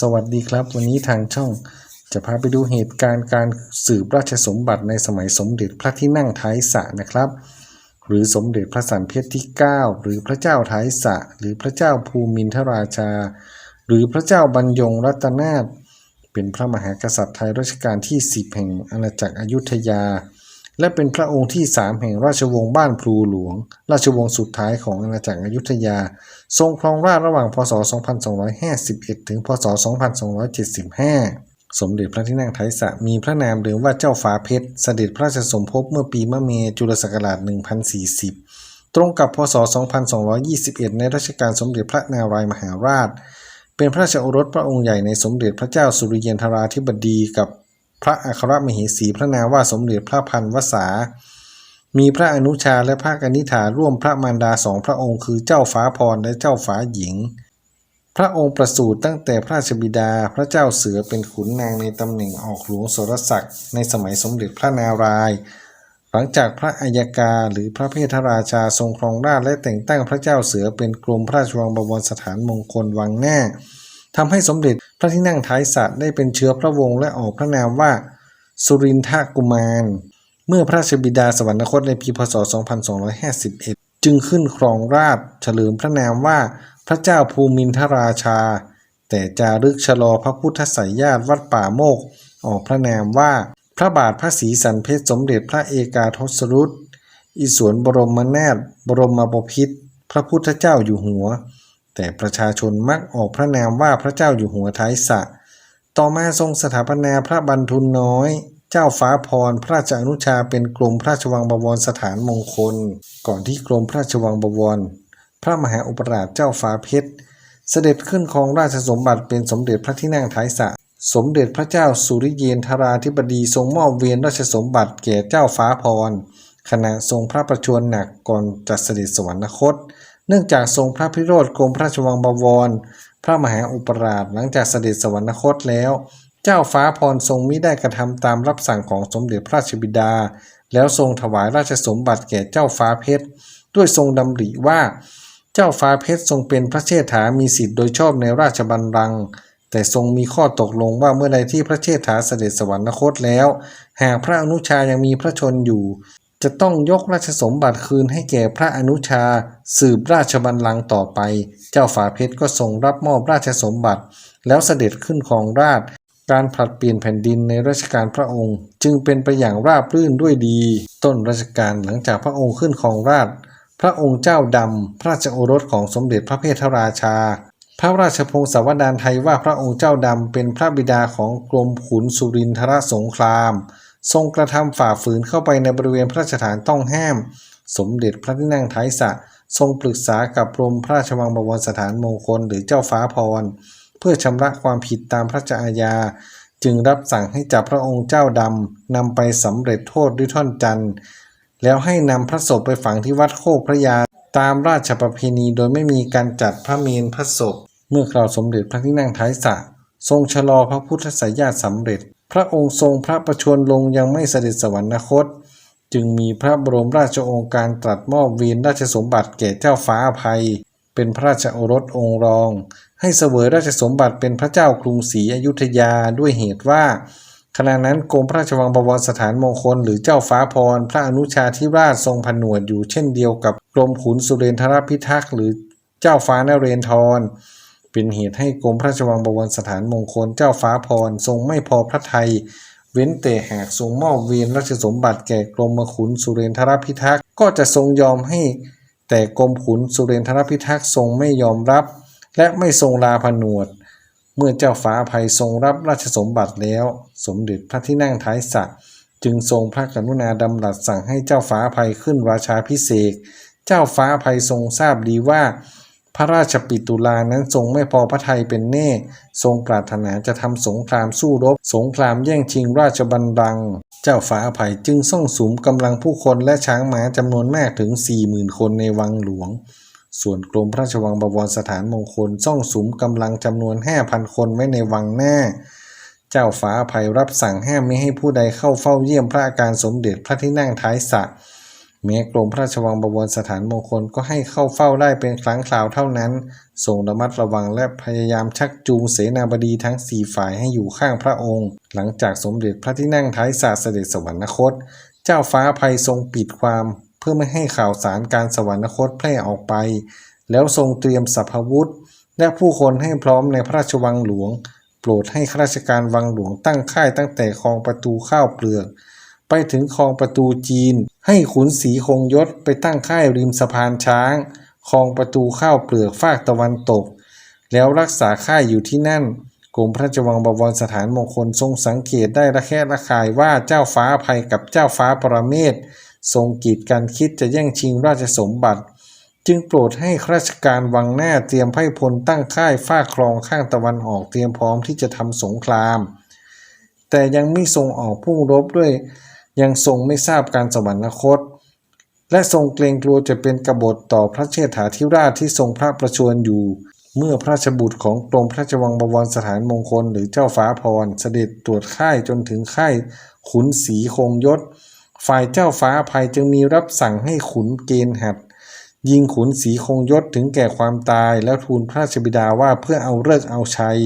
สวัสดีครับ วันนี้ทางช่องจะพาไปดูเหตุการณ์การสืบราชสมบัติในสมัยสมเด็จพระที่นั่งท้ายสะนะครับ หรือสมเด็จพระสันเพชรที่ 9 หรือพระเจ้าท้ายสะ หรือพระเจ้าภูมินทราชา หรือพระเจ้าบรรยงรัตนาถเป็นพระมหากษัตริย์ไทยรัชกาลที่ 10 แห่งอาณาจักรอยุธยา และเป็นพระองค์ที่3แห่งราชวงศ์บ้านพลูหลวง ราชวงศ์สุดท้ายของอาณาจักรอยุธยา ทรงครองราชระหว่างพศ 2251 ถึงพศ 2275 สมเด็จพระที่นั่งไทยสะมีพระนามเดิมว่าเจ้าฟ้าเพชร เสด็จพระราชสมภพเมื่อปีมะเมจุลศักราช 1040 ตรงกับพศ 2221 ในรัชกาลสมเด็จพระนารายมหาราช เป็นพระราชโอรสพระองค์ใหญ่ในสมเด็จพระเจ้าสุริยันทราธิบดีกับ พระอัครมเหสีพระนามว่าสมเด็จพระพันวษา มีพระอนุชาและพระกนิษฐาร่วมพระมารดาสองพระองค์คือเจ้าฟ้าพรและเจ้าฟ้าหญิง พระองค์ประสูติตั้งแต่พระราชบิดาพระเจ้าเสือเป็นขุนนางในตำแหน่งออกหลวงสรศักดิ์ในสมัยสมเด็จพระนารายณ์หลังจากพระอัยกาหรือพระเพทราชาทรงครองราชและแต่งตั้งพระเจ้าเสือเป็นกรมพระราชวังบวรสถานมงคลวังหน้า ทำให้สมเด็จพระที่นั่งท้ายสระได้เป็นเชื้อพระวงศ์และออกพระนามว่า สุรินทกุมาร เมื่อพระราชบิดาสวรรคตในปีพศ 2251 จึงขึ้นครองราชเฉลิมพระนามว่าพระเจ้าภูมินทราชา แต่จารึกชะลอพระพุทธไสยญาติวัดป่าโมก ออกพระนามว่า พระบาทพระศรีสันเพชรสมเด็จพระเอกาทศรุตอิศวรบรมนาถบรมบพิตรพระพุทธเจ้าอยู่หัว แต่ประชาชนมักออกพระนามว่าพระเจ้าอยู่หัวท้ายสระต่อมาทรงสถาปนาพระบรรทุนน้อย เจ้าฟ้าพรพระราชอนุชาเป็นกรมพระราชวังบวรสถานมงคล ก่อนที่กรมพระราชวังบวร พระมหาอุปราชเจ้าฟ้าเพชร เสด็จขึ้นครองราชสมบัติเป็นสมเด็จพระที่นั่งท้ายสระสมเด็จพระเจ้าสุริเยนทราธิบดีทรงมอบเวียนราชสมบัติแก่เจ้าฟ้าพรขณะทรงพระประชวรหนักก่อนจัดเสด็จสวรรคต เนื่องจากทรงพระพิโรธกรมพระราชวังบวร พระมหาอุปราชหลังจากเสด็จสวรรคตแล้ว เจ้าฟ้าพรทรงมิได้กระทำตามรับสั่งของสมเด็จพระราชบิดา แล้วทรงถวายราชสมบัติแก่เจ้าฟ้าเพชร ด้วยทรงดำริว่า เจ้าฟ้าเพชรทรงเป็นพระเชษฐามีสิทธิ์โดยชอบในราชบัลลังก์แต่ทรงมีข้อตกลงว่าเมื่อใดที่พระเชษฐาเสด็จสวรรคตแล้ว หากพระอนุชายังมีพระชนอยู่ จะต้องยกราชสมบัติคืนให้แก่พระอนุชา สืบราชบัลลังก์ต่อไป เจ้าฝาเพชรก็ทรงรับมอบราชสมบัติ แล้วเสด็จขึ้นครองราช การผลัดเปลี่ยนแผ่นดินในรัชกาลพระองค์ จึงเป็นไปอย่างราบรื่นด้วยดี ต้นรัชกาลหลังจากพระองค์ขึ้นครองราช พระองค์เจ้าดำพระราชโอรสของสมเด็จพระเพทราชา พระราชพงศาวดารไทยว่าพระองค์เจ้าดำเป็นพระบิดาของกรมขุนสุรินทรสงคราม ทรงกระทำฝ่าฝืนเข้าไปในบริเวณพระราชฐานต้องห้าม สมเด็จพระที่นั่งท้ายสระทรงปรึกษากับกรมพระราชวังบวรสถานมงคลหรือเจ้าฟ้าพร เพื่อชำระความผิดตามพระราชอาญา จึงรับสั่งให้จับพระองค์เจ้าดำนำไปสำเร็จโทษด้วยท่อนจันทร์แล้วให้นำพระศพไปฝังที่วัดโคกพระยา ตามราชประเพณีโดยไม่มีการจัดพระเมรุพระศพ เมื่อคราวสมเด็จพระที่นั่งท้ายสระทรงชะลอพระพุทธสายญาติสำเร็จ พระองค์ทรงพระประชวรลงยังไม่เสด็จสวรรคต จึงมีพระบรมราชโองการตรัสมอบเวียนราชสมบัติแก่เจ้าฟ้าอภัย เป็นพระราชโอรสองค์รอง ให้เสวยราชสมบัติเป็นพระเจ้ากรุงศรีอยุธยาด้วยเหตุว่า ขณะนั้นกรมพระราชวังบวรสถานมงคลหรือเจ้าฟ้าพร พระอนุชาธิราชทรงผนวดอยู่เช่นเดียวกับกรมขุนสุเรนทรพิทักษ์หรือเจ้าฟ้านเรนทร เป็นเหตุให้กรมพระราชวังบวรสถานมงคลเจ้าฟ้าพรทรงไม่พอพระทัยเว้นแต่หากทรงมอบเวียนราชสมบัติแก่กรมขุนสุเรนทรพิทักษ์ก็จะทรงยอมให้ แต่กรมขุนสุเรนทรพิทักษ์ทรงไม่ยอมรับ และไม่ทรงลาผนวด เมื่อเจ้าฟ้าภัยทรงรับราชสมบัติแล้ว สมเด็จพระที่นั่งท้ายสระจึงทรงพระกรุณาดำรัสสั่งให้เจ้าฟ้าภัยขึ้นราชาพิเศษ เจ้าฟ้าภัยทรงทราบดีว่า พระราชปิตุลานั้นทรงไม่พอพระทัยเป็นแน่ ทรงปรารถนาจะทำสงครามสู้รบ สงครามแย่งชิงราชบัลลังก์เจ้าฟ้าอภัยจึงส่งสุมกำลังผู้คนและช้างม้าจำนวนมากถึง 40,000 คนในวังหลวง ส่วนกรมพระราชวังบวรสถานมงคลซ่องสุมกำลังจำนวน 5,000 คนไว้ในวังหน้า เจ้าฟ้าอภัยรับสั่งห้ามไม่ให้ผู้ใดเข้าเฝ้าเยี่ยมพระอาการสมเด็จพระที่นั่งท้ายสระ แม้กรมพระราชวังบวรสถานมงคลก็ให้เข้าเฝ้าได้เป็นครั้งคราวเท่านั้นทรงระมัดระวังและพยายามชักจูงเสนาบดีทั้งสี่ฝ่ายให้อยู่ข้างพระองค์ หลังจากสมเด็จพระที่นั่งท้ายสาเสด็จสวรรคต เจ้าฟ้าภัยทรงปิดความ เพื่อไม่ให้ข่าวสารการสวรรคตแพร่ออกไป แล้วทรงเตรียมสัพพวุธและผู้คนให้พร้อมในพระราชวังหลวง โปรดให้ข้าราชการวังหลวงตั้งค่ายตั้งแต่คลองประตูข้าวเปลือก ไปถึงคลองประตูจีน ให้ขุนศรีคงยศไปตั้งค่ายริมสะพานช้างคลองประตูข้าวเปลือกฝากตะวันตก แล้วรักษาค่ายอยู่ที่นั่นกรมพระราชวังบวรสถานมงคลทรงสังเกตได้ระแคะระคายว่าเจ้าฟ้าอภัยกับเจ้าฟ้าปรเมศทรงกีดกันคิดจะแย่งชิงราชสมบัติ จึงโปรดให้ข้าราชการวังหน้าเตรียมไพ่พลตั้งค่ายฝ้าคลองข้างตะวันออกเตรียมพร้อมที่จะทำสงคราม แต่ยังไม่ทรงออกพุ่งรบด้วย ยังทรงไม่ทราบการสวรรคต และทรงเกรงกลัวจะเป็นกบฏต่อพระเชษฐาธิราชที่ทรงพระประชวรอยู่ เมื่อพระราชบุตรของกรมพระราชวังบวรสถานมงคล หรือเจ้าฟ้าพรเสด็จตรวจค่ายจนถึงค่ายขุนศรีคงยศ ฝ่ายเจ้าฟ้าภัยจึงมีรับสั่งให้ขุนเกณฑ์หัดยิงขุนศรีคงยศถึงแก่ความตายแล้วทูลพระราชบิดาว่าเพื่อเอาเลิกเอาชัย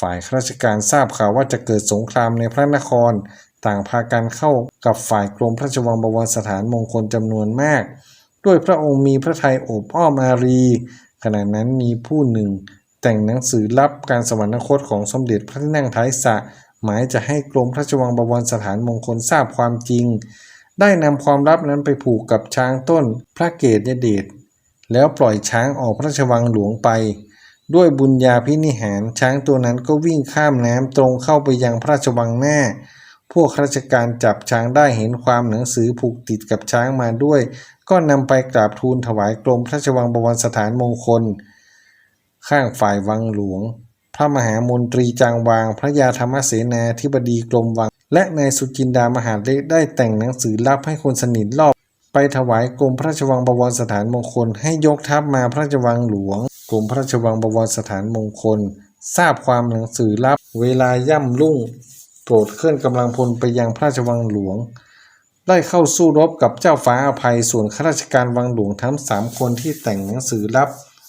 ฝ่ายข้าราชการทราบข่าวว่าจะเกิดสงครามในพระนคร ต่างพากันเข้ากับฝ่ายกรมพระราชวังบวรสถานมงคลจำนวนมาก ด้วยพระองค์มีพระทัยโอบอ้อมอารี ขณะนั้นมีผู้หนึ่ง แต่งหนังสือรับการสวรรคตของสมเด็จพระที่นั่งท้ายสะ หมายจะให้กรมพระราชวังบวรสถานมงคลทราบความจริง ได้นำความลับนั้นไปผูกกับช้างต้นพระเกศยเดชแล้วปล่อยช้างออกพระราชวังหลวงไปด้วยบุญญาพินิหารช้างตัวนั้นก็วิ่งข้ามน้ำตรงเข้าไปยังพระราชวังหน้า พวกข้าราชการจับช้างได้เห็นความหนังสือผูกติดกับช้างมาด้วย ก็นำไปกราบทูลถวายกรมพระราชวังบวรสถานมงคล ข้างฝ่ายวังหลวง พระมหามนตรีจางวาง พระยาธรรมเสนาธิบดีกรมวัง และนายสุจินดามหาเล็กได้แต่งหนังสือรับให้คนสนิทรอบไปถวายกรมพระราชวังบวรสถานมงคล ให้ยกทัพมาพระราชวังหลวง กรมพระราชวังบวรสถานมงคล ทราบความหนังสือรับ เวลาย่ำรุ่ง รดเคลื่อนกำลังพลไปยังพระราชวังหลวง ได้เข้าสู้รบกับเจ้าฟ้าอภัยส่วนข้าราชการวังหลวงทั้งสามคนที่แต่งหนังสือรับ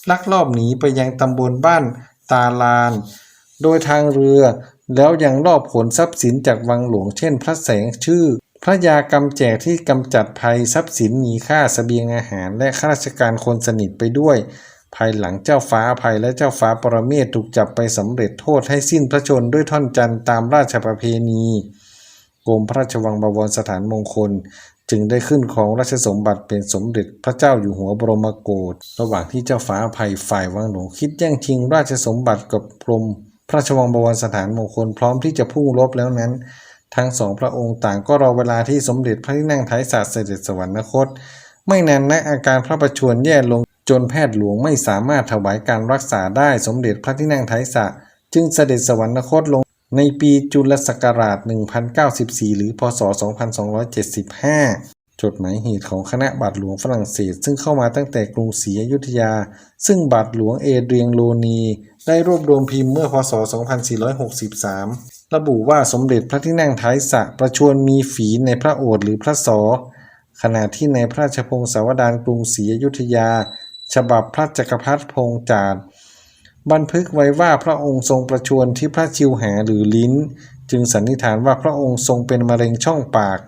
ลักลอบหนีไปยังตำบลบ้านตาลาน โดยทางเรือแล้วยังรอบขนทรัพย์สินจากวังหลวงเช่น พระแสงชื่อ พระยากำแจกที่กำจัดภัยทรัพย์สินมีค่าสเสบียงอาหารและข้าราชการคนสนิทไปด้วย ภายหลังเจ้าฟ้าภัยและเจ้าฟ้าปรเมศถูกจับไปสำเร็จโทษให้สิ้นพระชนด้วยท่อนจันทร์ตามราชประเพณีกรมพระราชวังบวรสถานมงคล จึงได้ขึ้นของราชสมบัติเป็นสมเด็จพระเจ้าอยู่หัวบรมโกศระหว่างที่เจ้าฟ้าภัยฝ่ายวังหลวงคิดแย่งชิงราชสมบัติกับกรมพระราชวังบวรสถานมงคลพร้อมที่จะพุ่งรบแล้วนั้น ทั้งสองพระองค์ต่างก็รอเวลาที่สมเด็จพระที่นั่งท้ายศาสตร์เสด็จสวรรคต ไม่นานนักอาการพระประชวรแย่ลง จนแพทย์หลวงไม่สามารถถวายการรักษาได้สมเด็จพระที่นั่งท้ายสะ จึงเสด็จสวรรคตลงในปีจุลศักราช 1094 หรือ พศ 2275 จดหมายเหตุของคณะบาทหลวงฝรั่งเศส ซึ่งเข้ามาตั้งแต่กรุงศรีอยุธยา ซึ่งบาทหลวงเอเดรียงโลนี ได้รวบรวมพิมพ์เมื่อพศ 2463 ระบุว่าสมเด็จพระที่นั่งท้ายสะประชวรมีฝีในพระโอษฐ์หรือพระสอขณะที่ในพระราชพงศาวดารกรุงศรีอยุธยา ฉบับพระจักรพรรดิพงษ์จาดบันทึกไว้ว่าพระองค์ทรงประชวรที่พระชิวหาหรือลิ้น จึงสันนิษฐานว่าพระองค์ทรงเป็นมะเร็งช่องปาก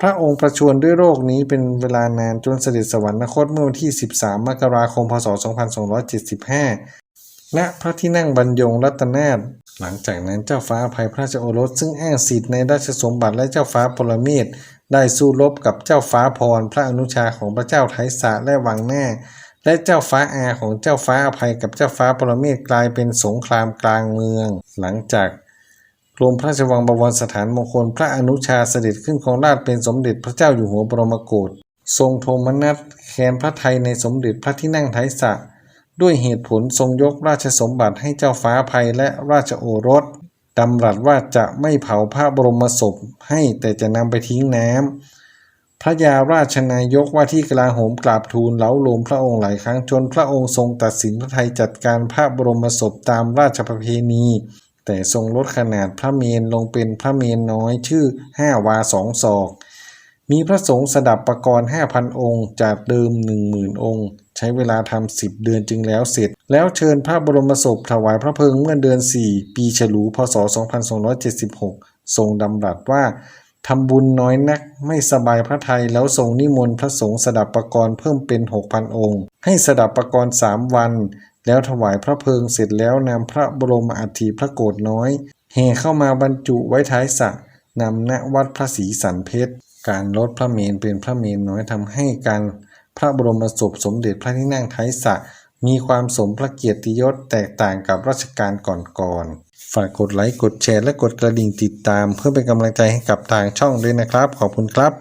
พระองค์ประชวรด้วยโรคนี้เป็นเวลานานจนเสด็จสวรรคตเมื่อวันที่ 13 มกราคม พศ 2275 ณพระที่นั่งบรรยงรัตนาถหลังจากนั้นเจ้าฟ้าอภัยพระราชโอรสซึ่งอ้างสิทธิ์ในราชสมบัติและเจ้าฟ้าปรเมศ ได้สู้รบกับเจ้าฟ้าพรพระอนุชาของพระเจ้าไทยสะและวังแน่ และเจ้าฟ้าอาของเจ้าฟ้าอภัยกับเจ้าฟ้าปรเมศกลายเป็นสงครามกลางเมือง หลังจากกรมพระราชวังบวรสถานมงคลพระอนุชาเสด็จขึ้นของราชเป็นสมเด็จพระเจ้าอยู่หัวบรมโกศทรงโทมนัสแคนพระไทยในสมเด็จพระที่นั่งไทยสะด้วยเหตุผลทรงยกราชสมบัติให้เจ้าฟ้าภัยและราชโอรส ดำรัสว่าจะไม่เผาพระบรมศพให้แต่จะนำไปทิ้งน้ำพระยาราชนายกว่าที่กลาโหมกราบทูลเล้าลมพระองค์หลายครั้งจนพระองค์ทรงตัดสินพระไทยจัดการพระบรมศพตามราชประเพณี แต่ทรงลดขนาดพระเมนลงเป็นพระเมนน้อยชื่อห้าวาสองศอกมีพระสงฆ์สดับประกรณ์5,000 องค์ จากเดิม 10,000 องค์ ใช้เวลาทำ10 เดือนจึงแล้วเสร็จ แล้วเชิญพระบรมศพถวายพระเพลิงเมื่อเดือน 4 ปีฉลูพศ 2276 ทรงดำรัสว่าทำบุญน้อยนักไม่สบายพระไทยแล้วทรงนิมนต์พระสงฆ์สดับประกรณ์เพิ่มเป็น 6,000 องค์ ให้สดับประกรณ์3วัน แล้วถวายพระเพลิงเสร็จแล้วนำพระบรมอัฐิพระโกรธน้อยแห่เข้ามาบรรจุไว้ท้ายสระนำณวัดพระศรีสันเพชร การลดพระเมรุเป็นพระเมรุน้อยทำให้การพระบรมศพสมเด็จพระที่นั่งท้ายสระ มีความสมพระเกียรติยศแตกต่างกับรัชกาลก่อนๆ ฝากกดไลค์ กดแชร์ และกดกระดิ่งติดตาม เพื่อเป็นกำลังใจให้กับทางช่องด้วยนะครับ ขอบคุณครับ